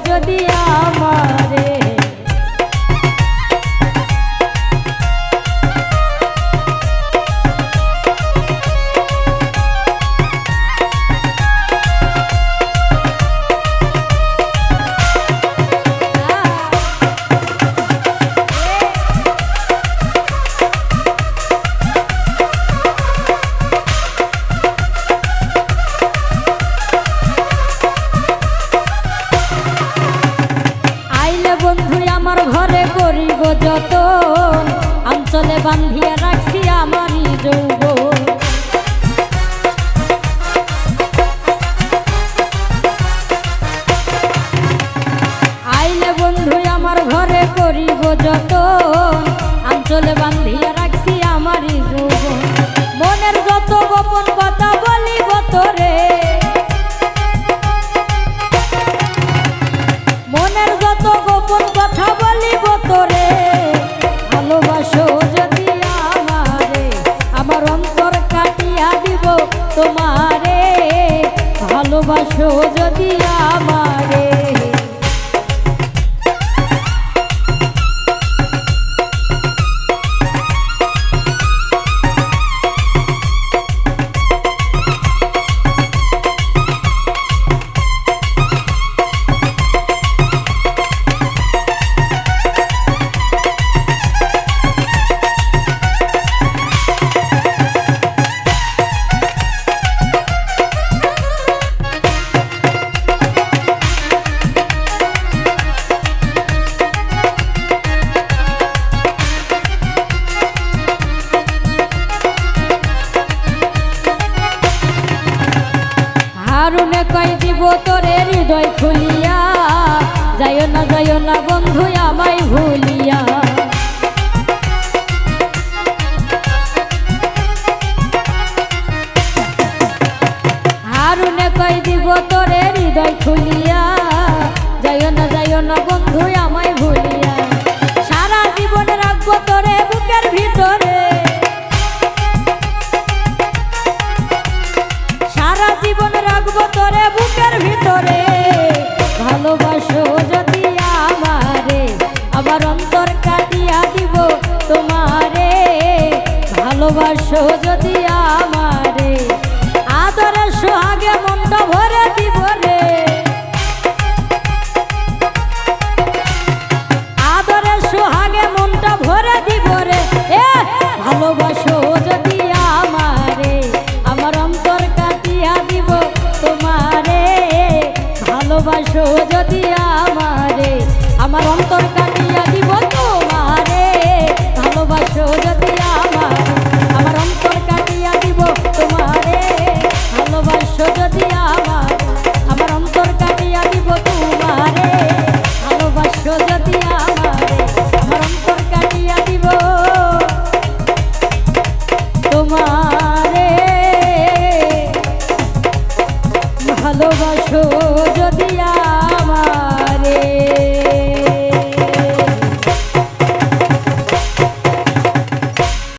যদি I'm here. কারণে কই দিব তোরে হৃদয় খুলিয়া। যায় না যায় না বন্ধু আমায় ভুল রাখব তোরে বুকের ভিতরে। ভালোবাসো যদি আমারে, আবার অন্তর কাটিয়া দিব তোমারে। ভালোবাসো যদি আমারে আদরে সোহাগে মনটা ভরে ভালোবাসো যদি আমারে।